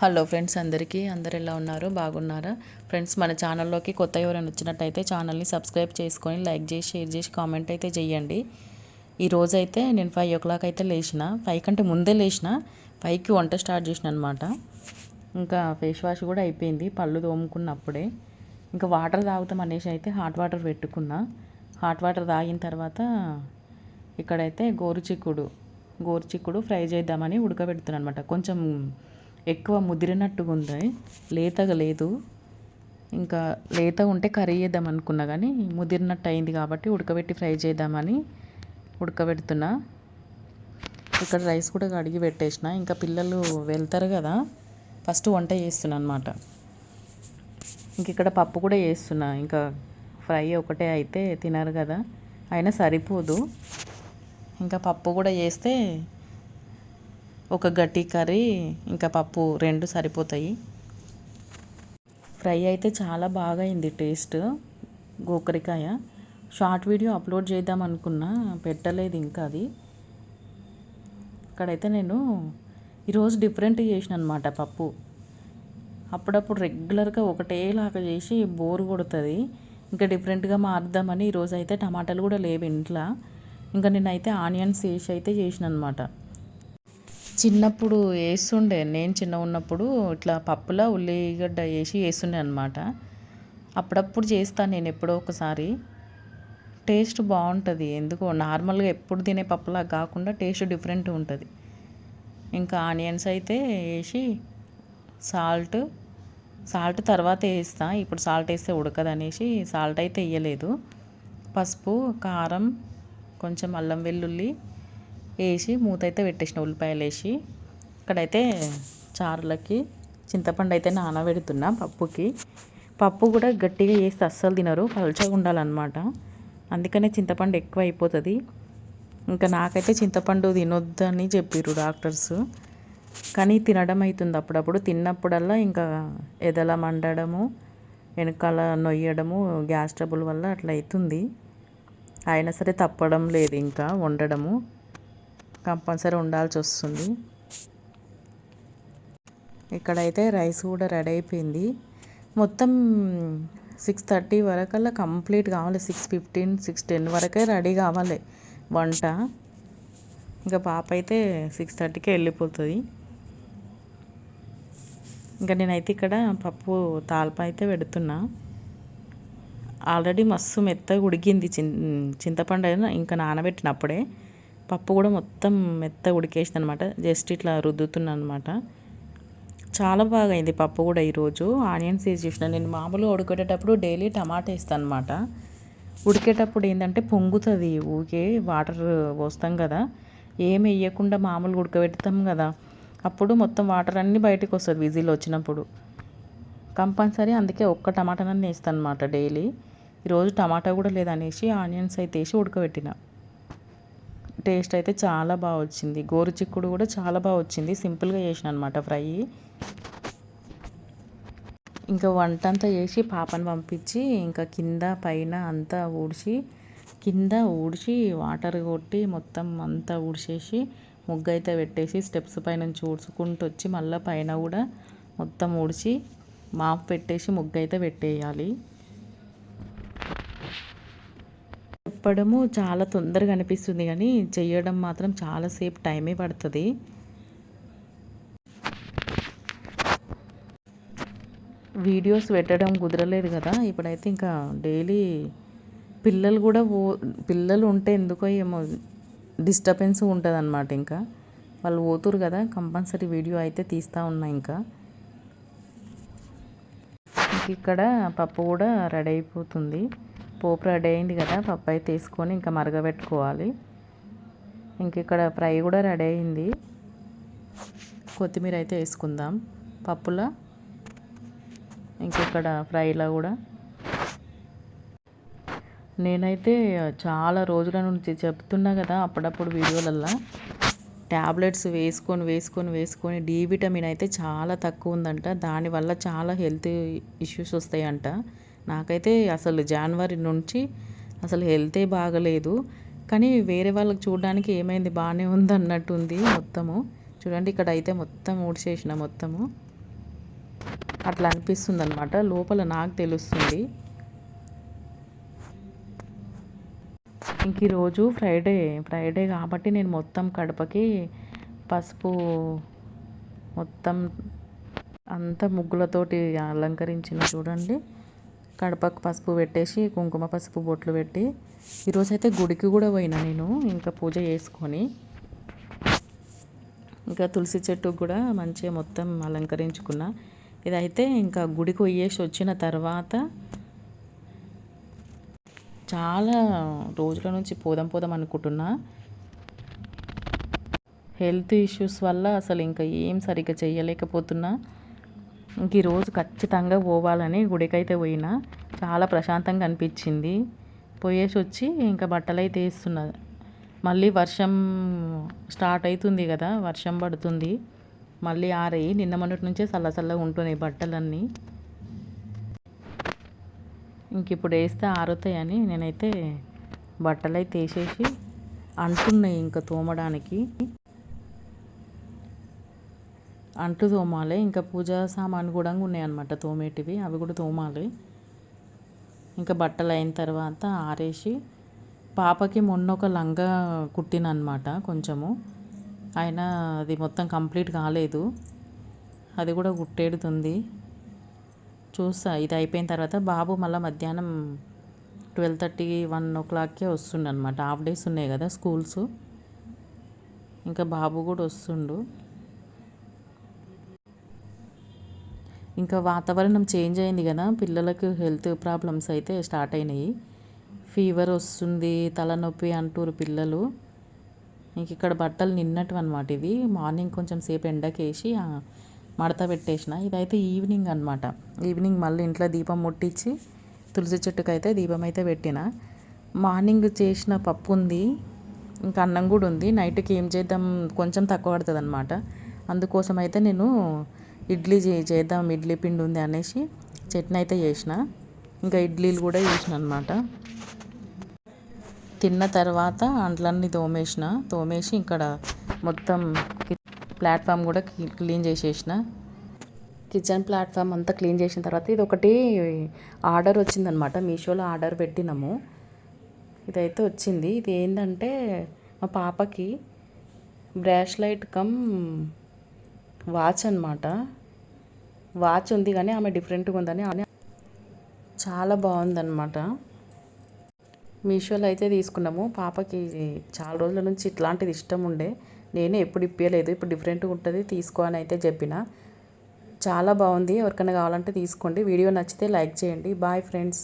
Hello friends అందరికీ అందరు ఎలా ఉన్నారు? బాగున్నారా? ఫ్రెండ్స్ మన ఛానల్లోకి కొత్త ఎవరైనా వచ్చినట్టయితే ఛానల్ని సబ్స్క్రైబ్ చేసుకొని లైక్ చేసి షేర్ చేసి కామెంట్ అయితే చేయండి. ఈ రోజైతే నేను ఫైవ్ ఓ క్లాక్ అయితే లేచిన ఫైవ్ కంటే ముందే లేచిన ఫైవ్కి వంట స్టార్ట్ చేసిన అనమాట ఇంకా ఫేస్ వాష్ కూడా అయిపోయింది పళ్ళు తోముకున్నప్పుడే. ఇంకా వాటర్ తాగుతాం అనేసి అయితే హాట్ వాటర్ పెట్టుకున్నా. హాట్ వాటర్ తాగిన తర్వాత ఇక్కడైతే గోరుచిక్కుడు గోరుచిక్కుడు ఫ్రై చేద్దామని ఉడకబెడుతున్నాను అనమాట కొంచెం ఎక్కువ ముదిరినట్టుగా ఉంది లేతగా లేదు. ఇంకా లేత ఉంటే కర్రీ చేద్దాం అనుకున్నా కానీ ముదిరినట్టు అయింది కాబట్టి ఉడకబెట్టి ఫ్రై చేద్దామని ఉడకబెడుతున్నా. ఇక్కడ రైస్ కూడా కడిగి పెట్టేసిన. ఇంకా పిల్లలు వెళ్తారు కదా ఫస్ట్ వంట చేస్తున్నా అనమాట ఇంక ఇక్కడ పప్పు కూడా చేస్తున్నా. ఇంకా ఫ్రై ఒకటే అయితే తినరు కదా అయినా సరిపోదు. ఇంకా పప్పు కూడా చేస్తే ఒక గట్టి కర్రీ ఇంకా పప్పు రెండు సరిపోతాయి. ఫ్రై అయితే చాలా బాగా అయింది టేస్ట్. గోకరికాయ. షార్ట్ వీడియో అప్లోడ్ చేద్దాం అనుకున్నా పెట్టలేదు ఇంకా అది. ఇక్కడైతే నేను ఈరోజు డిఫరెంట్ చేసిన అనమాట పప్పు. అప్పుడప్పుడు రెగ్యులర్గా ఒకటేలాగా చేసి బోర్ కొడుతుంది. ఇంకా డిఫరెంట్గా మారుద్దామని ఈరోజు అయితే టమాటాలు కూడా లేవు ఇంట్లో. ఇంకా నేనైతే ఆనియన్స్ వేసి అయితే చేసిన అనమాట చిన్నప్పుడు వేస్తుండే. నేను చిన్న ఉన్నప్పుడు ఇట్లా పప్పులా ఉల్లిగడ్డ వేసి వేస్తుండే అనమాట అప్పుడప్పుడు చేస్తాను నేను ఎప్పుడో ఒకసారి. టేస్ట్ బాగుంటుంది. ఎందుకో నార్మల్గా ఎప్పుడు తినే పప్పులా కాకుండా టేస్ట్ డిఫరెంట్ ఉంటుంది. ఇంకా ఆనియన్స్ అయితే వేసి సాల్ట్ సాల్ట్ తర్వాత వేస్తా. ఇప్పుడు సాల్ట్ వేస్తే ఉడకదు అనేసి సాల్ట్ అయితే వేయలేదు. పసుపు కారం కొంచెం అల్లం వెల్లుల్లి వేసి మూత అయితే పెట్టేసిన ఉల్లిపాయలు వేసి ఇక్కడైతే చారులకి చింతపండు అయితే నానబెడుతున్నా పప్పుకి. పప్పు కూడా గట్టిగా వేస్తే అస్సలు తినరు పలుచగా ఉండాలన్నమాట. అందుకనే చింతపండు ఎక్కువ అయిపోతుంది. ఇంకా నాకైతే చింతపండు తినొద్దని చెప్పారు డాక్టర్స్. కానీ తినడం అవుతుంది అప్పుడప్పుడు. తిన్నప్పుడల్లా ఇంకా ఎదల మండడము వెనకాల నొయ్యడము గ్యాస్ ట్రబుల్ వల్ల అట్లా అవుతుంది అయినా సరే తప్పడం లేదు ఇంకా వండడము. కంపల్సరీ ఉండాల్సి వస్తుంది. ఇక్కడైతే రైస్ కూడా రెడీ అయిపోయింది. మొత్తం సిక్స్ థర్టీ వరకల్లా కంప్లీట్ కావాలి. సిక్స్ ఫిఫ్టీన్ సిక్స్ టెన్ వరకే రెడీ కావాలి వంట. ఇంకా పాప అయితే సిక్స్ థర్టీకే వెళ్ళిపోతుంది. ఇంకా నేనైతే ఇక్కడ పప్పు తాల్ప అయితే పెడుతున్నా. ఆల్రెడీ మస్తు మెత్తగా ఉడికింది. చిన్ చింతపండు ఇంకా నానబెట్టినప్పుడే పప్పు కూడా మొత్తం మెత్త ఉడికేసింది అనమాట జస్ట్ ఇట్లా రుద్దుతున్నాను అనమాట చాలా బాగా అయింది పప్పు కూడా ఈరోజు. ఆనియన్స్ వేసి చూసిన. నేను మామూలుగా ఉడికేటప్పుడు డైలీ టమాటా వేస్తాను అనమాట ఉడికేటప్పుడు ఏంటంటే పొంగుతుంది ఊకే వాటర్ పోస్తాం కదా. ఏమి వేయకుండా మామూలుగా ఉడకబెడతాం కదా. అప్పుడు మొత్తం వాటర్ అన్నీ బయటకు వస్తుంది విజిల్ వచ్చినప్పుడు. కంపల్సరీ అందుకే ఒక్క టమాటానన్నీ వేస్తాను అనమాట డైలీ. ఈరోజు టమాటా కూడా లేదనేసి ఆనియన్స్ అయితే వేసి ఉడకబెట్టిన. టేస్ట్ అయితే చాలా బాగా వచ్చింది. గోరు చిక్కుడు కూడా చాలా బాగా వచ్చింది. సింపుల్గా చేసిన అనమాట ఫ్రై. ఇంకా వంట అంతా చేసి పాపను పంపించి ఇంకా కింద పైన అంతా ఊడ్చి కింద ఊడ్చి వాటర్ కొట్టి మొత్తం అంతా ఊడ్చేసి ముగ్గు అయితే పెట్టేసి స్టెప్స్ పైన నుంచి ఊడ్చుకుంటూ వచ్చి మళ్ళీ పైన కూడా మొత్తం ఊడ్చి మాపు పెట్టేసి ముగ్గు అయితే పెట్టేయాలి. చెప్పడము చాలా తొందరగా అనిపిస్తుంది కానీ చేయడం మాత్రం చాలాసేపు టైమే పడుతుంది. వీడియోస్ పెట్టడం కుదరలేదు కదా ఇప్పుడైతే ఇంకా డైలీ పిల్లలు కూడా ఓ పిల్లలు ఉంటే ఎందుకో ఏమో డిస్టర్బెన్స్ ఉంటుంది అనమాట ఇంకా. వాళ్ళు పోతురు కదా కంపల్సరీ వీడియో అయితే తీస్తూ ఉన్నా ఇంకా ఇక్కడ పప్పు కూడా రెడీ అయిపోతుంది. పోపు రెడీ అయింది కదా పప్పు అయితే తీసుకొని ఇంకా మరగబెట్టుకోవాలి. ఇంక ఇక్కడ ఫ్రై కూడా రెడీ అయింది కొత్తిమీర అయితే వేసుకుందాం పప్పులో. ఇంకక్కడ ఫ్రైలో కూడా. నేనైతే చాలా రోజుల నుంచి చెప్తున్నా కదా అప్పుడప్పుడు వీడియోలల్లో ట్యాబ్లెట్స్ వేసుకొని వేసుకొని వేసుకొని డి విటమిన్ అయితే చాలా తక్కువ ఉందంట. దానివల్ల చాలా హెల్త్ ఇష్యూస్ వస్తాయంట. నాకైతే అసలు జనవరి నుంచి అసలు హెల్తే బాగలేదు. కానీ వేరే వాళ్ళకి చూడడానికి ఏమైంది? బాగానే ఉంది అన్నట్టుంది మొత్తము. చూడండి ఇక్కడ అయితే మొత్తం ఊడ్చేసిన మొత్తము. అట్లా అనిపిస్తుంది అనమాట లోపల నాకు తెలుస్తుంది. ఇంక ఈరోజు ఫ్రైడే ఫ్రైడే కాబట్టి నేను మొత్తం కడపకి పసుపు మొత్తం అంతా ముగ్గులతోటి అలంకరించిన చూడండి. కడపకు పసుపు పెట్టేసి కుంకుమ పసుపు బొట్లు పెట్టి ఈరోజైతే గుడికి కూడా పోయినా నేను ఇంకా పూజ చేసుకొని. ఇంకా తులసి చెట్టుకు కూడా మంచిగా మొత్తం అలంకరించుకున్న. ఇదైతే ఇంకా గుడికి పోయేసి వచ్చిన తర్వాత చాలా రోజుల నుంచి పోదాం పోదాం అనుకుంటున్నా. హెల్త్ ఇష్యూస్ వల్ల అసలు ఇంకా ఏం సరిగ్గా చేయలేకపోతున్నా. ఇంక ఈరోజు ఖచ్చితంగా పోవాలని గుడికైతే పోయినా. చాలా ప్రశాంతంగా అనిపించింది. పోయేసి వచ్చి ఇంకా బట్టలు అయితే వేస్తున్నా మళ్ళీ వర్షం స్టార్ట్ అవుతుంది కదా వర్షం పడుతుంది. మళ్ళీ ఆరయి నిన్న మొన్నటి నుంచే చల్ల చల్లగా ఉంటున్నాయి బట్టలన్నీ. ఇంక ఇప్పుడు వేస్తే ఆరుతాయని నేనైతే బట్టలు అయితే వేసేసి అంటున్నాయి ఇంకా తోమడానికి. అంటు తోమాలి. ఇంకా పూజా సామాను కూడా ఉన్నాయన్నమాట తోమేటివి. అవి కూడా తోమాలి. ఇంకా బట్టలు అయిన తర్వాత ఆరేసి పాపకి మొన్న ఒక లంగా కుట్టినమాట కొంచెము. అయినా అది మొత్తం కంప్లీట్ కాలేదు. అది కూడా కుట్టేడుతుంది చూస్తా ఇది అయిపోయిన తర్వాత బాబు మళ్ళీ మధ్యాహ్నం ట్వెల్వ్ థర్టీ వన్ ఓ క్లాక్కే వస్తుండనమాట హాఫ్ డేస్ ఉన్నాయి కదా స్కూల్స్. ఇంకా బాబు కూడా వస్తుండు. ఇంకా వాతావరణం చేంజ్ అయింది కదా పిల్లలకు హెల్త్ ప్రాబ్లమ్స్ అయితే స్టార్ట్ అయినాయి. ఫీవర్ వస్తుంది తలనొప్పి అంటారు పిల్లలు. ఇంక ఇక్కడ బట్టలు నిన్నట్టు అనమాట ఇవి. మార్నింగ్ కొంచెం సేపు ఎండకేసి మడత పెట్టేసిన. ఇదైతే ఈవినింగ్ అనమాట ఈవినింగ్ మళ్ళీ ఇంట్లో దీపం ముట్టించి తులసి చెట్టుకు అయితే దీపం అయితే పెట్టిన. మార్నింగ్ చేసిన పప్పు ఉంది ఇంకా అన్నం కూడా ఉంది. నైట్కి ఏం చేద్దాం కొంచెం తక్కువ పడుతుంది అనమాట అందుకోసం అయితే నేను ఇడ్లీ చేద్దాం ఇడ్లీ పిండి ఉంది అనేసి చట్నీ అయితే చేసిన. ఇంకా ఇడ్లీలు కూడా చేసిన అనమాట తిన్న తర్వాత అంట్లన్నీ తోమేసిన. తోమేసి ఇక్కడ మొత్తం ప్లాట్ఫామ్ కూడా క్లీన్ చేసేసిన. కిచెన్ ప్లాట్ఫామ్ అంతా క్లీన్ చేసిన తర్వాత ఇది ఒకటి ఆర్డర్ వచ్చిందనమాట మీషోలో ఆర్డర్ పెట్టినాము. ఇదైతే వచ్చింది. ఇది ఏంటంటే మా పాపకి బ్రాష్ లైట్ కమ్ వాచ్ అనమాట వాచ్ ఉంది కానీ ఆమె డిఫరెంట్గా ఉందని చాలా బాగుందన్నమాట. మీషోలో అయితే తీసుకున్నాము. పాపకి చాలా రోజుల నుంచి ఇట్లాంటిది ఇష్టం ఉండే. నేనే ఎప్పుడు ఇప్పలేదు ఇప్పుడు డిఫరెంట్గా ఉంటుంది. తీసుకో అని అయితే చెప్పిన. చాలా బాగుంది. ఎవరికైనా కావాలంటే తీసుకోండి. వీడియో నచ్చితే లైక్ చేయండి. Bye friends